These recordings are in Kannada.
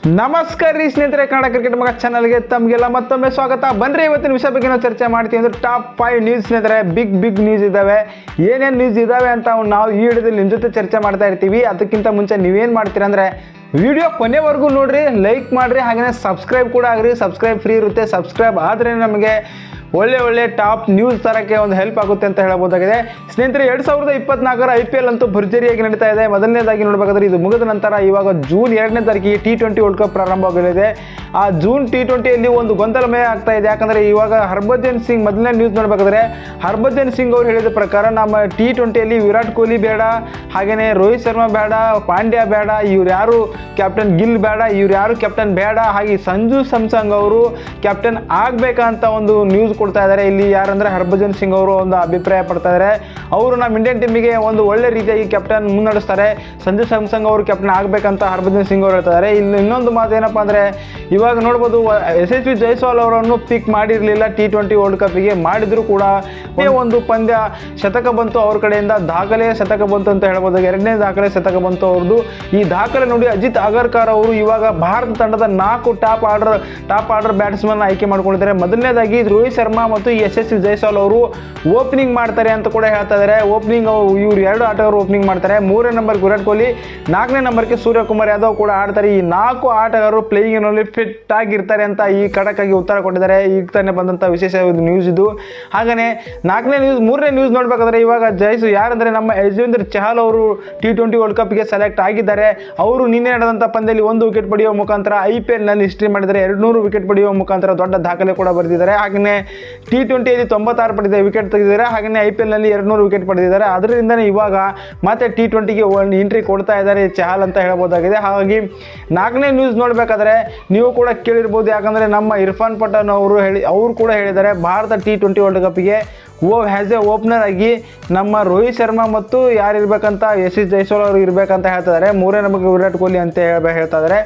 ನಮಸ್ಕಾರ ರೀ ಸ್ನೇಹಿತರೆ, ಕನ್ನಡ ಕ್ರಿಕೆಟ್ ಮಗ ಚಾನಲ್ಗೆ ತಮಗೆಲ್ಲ ಮತ್ತೊಮ್ಮೆ ಸ್ವಾಗತ. ಬನ್ರಿ, ಇವತ್ತಿನ ವಿಷಯ ಬಗ್ಗೆ ನಾವು ಚರ್ಚೆ ಮಾಡ್ತೀವಿ ಅಂದ್ರೆ ಟಾಪ್ ಫೈವ್ ನ್ಯೂಸ್ ಸ್ನೇಹಿತರೆ ಬಿಗ್ ಬಿಗ್ ನ್ಯೂಸ್ ಇದ್ದಾವೆ ಏನೇನು ನ್ಯೂಸ್ ಇದ್ದಾವೆ ಅಂತ ನಾವು ಈ ವಿಡಿಯೋದಲ್ಲಿ ನಿಮ್ಮ ಜೊತೆ ಚರ್ಚೆ ಮಾಡ್ತಾ ಇರ್ತೀವಿ. ಅದಕ್ಕಿಂತ ಮುಂಚೆ ನೀವೇನು ಮಾಡ್ತೀರಾ ಅಂದರೆ ವಿಡಿಯೋ ಕೊನೆವರೆಗೂ ನೋಡಿರಿ ಲೈಕ್ ಮಾಡಿರಿ ಹಾಗೆಯೇ ಸಬ್ಸ್ಕ್ರೈಬ್ ಕೂಡ ಆಗ್ರಿ. ಸಬ್ಸ್ಕ್ರೈಬ್ ಫ್ರೀ ಇರುತ್ತೆ. ಸಬ್ಸ್ಕ್ರೈಬ್ ಆದರೆ ನಮಗೆ ಒಳ್ಳೆ ಒಳ್ಳೆ ಟಾಪ್ ನ್ಯೂಸ್ ತರಕ್ಕೆ ಒಂದು ಹೆಲ್ಪ್ ಆಗುತ್ತೆ ಅಂತ ಹೇಳಬಹುದಾಗಿದೆ. ಸ್ನೇಹಿತರೆ, ಎರಡು ಸಾವಿರದ ಇಪ್ಪತ್ನಾಲ್ಕರ ಐ ಪಿ ಎಲ್ ಅಂತೂ ಭರ್ಜರಿಯಾಗಿ ನಡೀತಾ ಇದೆ. ಮೊದಲನೇದಾಗಿ ನೋಡಬೇಕಾದ್ರೆ ಇದು ಮುಗಿದ ನಂತರ ಇವಾಗ ಜೂನ್ ಎರಡನೇ ತಾರೀಕಿಗೆ ಟಿ ಟ್ವೆಂಟಿ ವರ್ಲ್ಡ್ ಕಪ್ ಪ್ರಾರಂಭವಾಗಲಿದೆ. ಆ ಜೂನ್ ಟಿ ಟ್ವೆಂಟಿಯಲ್ಲಿ ಒಂದು ಗೊಂದಲಮಯ ಆಗ್ತಾ ಇದೆ. ಯಾಕಂದರೆ ಇವಾಗ ಹರ್ಭಜನ್ ಸಿಂಗ್ ಮೊದಲನೇ ನ್ಯೂಸ್ ನೋಡಬೇಕಾದ್ರೆ ಹರ್ಭಜನ್ ಸಿಂಗ್ ಅವರು ಹೇಳಿದ ಪ್ರಕಾರ ನಮ್ಮ ಟಿ ಟ್ವೆಂಟಿಯಲ್ಲಿ ವಿರಾಟ್ ಕೊಹ್ಲಿ ಬೇಡ ಹಾಗೆಯೇ ರೋಹಿತ್ ಶರ್ಮಾ ಬೇಡ, ಪಾಂಡ್ಯ ಬೇಡ, ಇವ್ರು ಯಾರು ಕ್ಯಾಪ್ಟನ್ ಗಿಲ್ ಬೇಡ, ಇವ್ರು ಯಾರು ಕ್ಯಾಪ್ಟನ್ ಬೇಡ, ಹಾಗೆ ಸಂಜು ಸ್ಯಾಮ್ಸಂಗ್ ಅವರು ಕ್ಯಾಪ್ಟನ್ ಆಗಬೇಕಂತ ಒಂದು ನ್ಯೂಸ್ ಕೊಡ್ತಾ ಇದ್ದಾರೆ ಇಲ್ಲಿ ಯಾರಂದರೆ ಹರ್ಭಜನ್ ಸಿಂಗ್ ಅವರು ಒಂದು ಅಭಿಪ್ರಾಯ ಪಡ್ತಾ ಇದ್ದಾರೆ ಅವರು ನಮ್ಮ ಇಂಡಿಯನ್ ಟೀಮಿಗೆ ಒಂದು ಒಳ್ಳೆ ರೀತಿಯಾಗಿ ಕ್ಯಾಪ್ಟನ್ ಮುನ್ನಡೆಸ್ತಾರೆ. ಸಂಜು ಸ್ಯಾಮ್ಸಂಗ್ ಅವರು ಕ್ಯಾಪ್ಟನ್ ಆಗಬೇಕಂತ ಹರ್ಭಜನ್ ಸಿಂಗ್ ಅವರು ಹೇಳ್ತಾ ಇದ್ದಾರೆ ಇಲ್ಲಿ ಇನ್ನೊಂದು ಮಾತು ಏನಪ್ಪಾ ಅಂದ್ರೆ ಇವಾಗ ನೋಡ್ಬೋದು ಎಸ್ ಎಸ್ ವಿ ಜೈಸ್ವಾಲ್ ಅವರನ್ನು ಪಿಕ್ ಮಾಡಿರಲಿಲ್ಲ. ಟಿ ಟ್ವೆಂಟಿ ವರ್ಲ್ಡ್ ಕಪ್ಗೆ ಮಾಡಿದರೂ ಕೂಡ ಒಂದು ಪಂದ್ಯ ಶತಕ ಬಂತು ಅವ್ರ ಕಡೆಯಿಂದ, ದಾಖಲೆ ಶತಕ ಬಂತು ಅಂತ ಹೇಳ್ಬೋದು. ಎರಡನೇ ದಾಖಲೆ ಶತಕ ಬಂತು ಅವ್ರದ್ದು. ಈ ದಾಖಲೆ ನೋಡಿ ಅಜಿತ್ ಅಗರ್ಕರ್ ಅವರು ಇವಾಗ ಭಾರತ ತಂಡದ ನಾಲ್ಕು top order top order batsman ಆಯ್ಕೆ ಮಾಡ್ಕೊಂಡಿದ್ದಾರೆ. ಮೊದಲನೇದಾಗಿ ರೋಹಿತ್ ಶರ್ಮಾ ಮತ್ತು ಎಸ್ ಎಸ್ ವಿ ಜೈಸ್ವಾಲ್ ಅವರು ಓಪನಿಂಗ್ ಮಾಡ್ತಾರೆ ಅಂತ ಕೂಡ ಹೇಳ್ತಾ ಇದ್ದಾರೆ ಓಪನಿಂಗ್ ಇವರು ಎರಡು ಆಟಗಾರರು ಓಪನಿಂಗ್ ಮಾಡ್ತಾರೆ. ಮೂರನೇ ನಂಬರ್ ವಿರಾಟ್ ಕೊಹ್ಲಿ, ನಾಲ್ಕನೇ ನಂಬರ್ಗೆ ಸೂರ್ಯಕುಮಾರ್ ಯಾದವ್ ಕೂಡ ಆಡ್ತಾರೆ. ಈ ನಾಲ್ಕು ಆಟಗಾರರು ಪ್ಲೇಯಿಂಗ್ನಲ್ಲಿ ಫಿಟ್ ಆಗಿರ್ತಾರೆ ಅಂತ ಈ ಖಡಕ್ಕಾಗಿ ಉತ್ತರ ಕೊಟ್ಟಿದ್ದಾರೆ. ಈಗ ತಾನೇ ಬಂದಂಥ ವಿಶೇಷ ನ್ಯೂಸ್ ಇದು. ಹಾಗೆಯೇ ನಾಲ್ಕನೇ ನ್ಯೂಸ್ ಮೂರನೇ ನ್ಯೂಸ್ ನೋಡ್ಬೇಕಾದ್ರೆ ಇವಾಗ ಜಯಸು ಯಾರಂದ್ರೆ ನಮ್ಮ ಯಜೇಂದ್ರ ಚಹಲ್ ಅವರು ಟಿ ಟ್ವೆಂಟಿ ವರ್ಲ್ಡ್ ಕಪ್ಗೆ ಸೆಲೆಕ್ಟ್ ಆಗಿದ್ದಾರೆ. ಅವರು ನಿನ್ನೆ ನಡೆದಂಥ ಪಂದ್ಯದಲ್ಲಿ ಒಂದು ವಿಕೆಟ್ ಪಡೆಯುವ ಮುಖಾಂತರ ಐ ಪಿ ಎಲ್ನಲ್ಲಿ ಹಿಸ್ಟ್ರಿ ಮಾಡಿದರೆ ಎರಡು ನೂರು ವಿಕೆಟ್ ಪಡೆಯುವ ಮುಖಾಂತರ ದೊಡ್ಡ ದಾಖಲೆ ಕೂಡ ಬರೆದಿದ್ದಾರೆ. ಹಾಗೆಯೇ ಟಿ ಟ್ವೆಂಟಿಯಲ್ಲಿ ತೊಂಬತ್ತಾರು ಪಡೆದ ವಿಕೆಟ್ ತೆಗೆದಿದ್ದಾರೆ. ಹಾಗೆಯೇ ಐ ಪಿ ಎಲ್ನಲ್ಲಿ ಎರಡು ನೂರು ವಿಕೆಟ್ ಪಡೆದಿದ್ದಾರೆ. ಅದರಿಂದನೇ ಇವಾಗ ಮತ್ತೆ ಟಿ ಟ್ವೆಂಟಿಗೆ ಒಂದು ಎಂಟ್ರಿ ಕೊಡ್ತಾ ಇದ್ದಾರೆ ಚಹಲ್ ಅಂತ ಹೇಳ್ಬೋದಾಗಿದೆ. ಹಾಗಾಗಿ ನಾಲ್ಕನೇ ನ್ಯೂಸ್ ನೋಡಬೇಕಾದ್ರೆ ನೀವು ಕೂಡ ಕೇಳಿರ್ಬೋದು. ಯಾಕಂದರೆ ನಮ್ಮ ಇರ್ಫಾನ್ ಪಠಾನ್ ಅವರು ಹೇಳಿ, ಅವರು ಕೂಡ ಹೇಳಿದ್ದಾರೆ, ಭಾರತ ಟಿ ಟ್ವೆಂಟಿ ವರ್ಲ್ಡ್ ಕಪ್ಗೆ ಓ ಹ್ಯಾಸ್ ಎ ಓಪನರ್ ಆಗಿ ನಮ್ಮ ರೋಹಿತ್ ಶರ್ಮಾ ಮತ್ತು ಯಾರು ಇರ್ಬೇಕಂತ, ಎಸ್ ಎಸ್ ಜೈಸ್ವಾಲ್ ಅವರು ಇರಬೇಕಂತ ಹೇಳ್ತಿದ್ದಾರೆ. ಮೂರೇ ನಮಗೆ ವಿರಾಟ್ ಕೊಹ್ಲಿ ಅಂತ ಹೇಳ್ಬೇ, ಹೇಳ್ತಾ ಇದ್ದಾರೆ.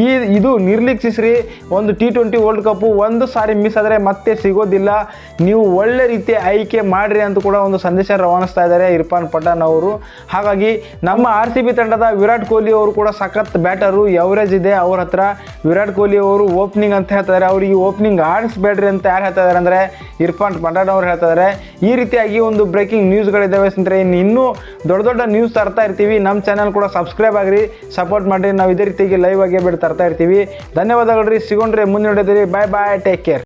ಈ, ಇದು ನಿರ್ಲಕ್ಷಿಸ್ರಿ ಒಂದು ಟಿ ಟ್ವೆಂಟಿ ವರ್ಲ್ಡ್ ಕಪ್ಪು ಒಂದು ಸಾರಿ ಮಿಸ್ ಆದರೆ ಮತ್ತೆ ಸಿಗೋದಿಲ್ಲ. ನೀವು ಒಳ್ಳೆ ರೀತಿಯ ಆಯ್ಕೆ ಮಾಡಿರಿ ಅಂತ ಕೂಡ ಒಂದು ಸಂದೇಶ ರವಾನಿಸ್ತಾ ಇದ್ದಾರೆ ಇರ್ಫಾನ್ ಪಠಾನ್ ಅವರು. ಹಾಗಾಗಿ ನಮ್ಮ ಆರ್ ತಂಡದ ವಿರಾಟ್ ಕೊಹ್ಲಿ ಅವರು ಕೂಡ ಸಖತ್ ಬ್ಯಾಟರು ಎವರೇಜ್ ಇದೆ ಅವ್ರ ಹತ್ರ. ವಿರಾಟ್ ಕೊಹ್ಲಿ ಅವರು ಓಪನಿಂಗ್ ಅಂತ ಹೇಳ್ತಾರೆ ಈ ಓಪನಿಂಗ್ ಆಡಿಸ್ಬೇಡ್ರಿ ಅಂತ ಯಾರು ಹೇಳ್ತಾ ಇದ್ದಾರೆ ಅಂದರೆ ಇರ್ಫಾನ್ ಪಂಡಾಡ್ ಅವರು ಹೇಳ್ತಾ ಇದ್ದಾರೆ ಈ ರೀತಿಯಾಗಿ ಒಂದು ಬ್ರೇಕಿಂಗ್ ನ್ಯೂಸ್ಗಳಿದ್ದಾವೆ ಸ್ನೇಹಿತರೆ. ಇನ್ನು ಇನ್ನೂ ದೊಡ್ಡ ದೊಡ್ಡ ನ್ಯೂಸ್ ತರ್ತಾ ಇರ್ತೀವಿ. ನಮ್ಮ ಚಾನಲ್ ಕೂಡ ಸಬ್ಸ್ಕ್ರೈಬ್ ಆಗಿರಿ ಸಪೋರ್ಟ್ ಮಾಡಿರಿ. ನಾವು ಇದೇ ರೀತಿಯಾಗಿ ಲೈವ್ ಆಗಿ ಬಿಟ್ಟು ತರ್ತಾ ಇರ್ತೀವಿ. ಧನ್ಯವಾದಗಳು ರೀ. ಸಿಗೊಂಡ್ರೆ ಮುಂದೆ ನೋಡಿದ್ರಿ ಬಾಯ್ ಬಾಯ್ ಟೇಕ್ ಕೇರ್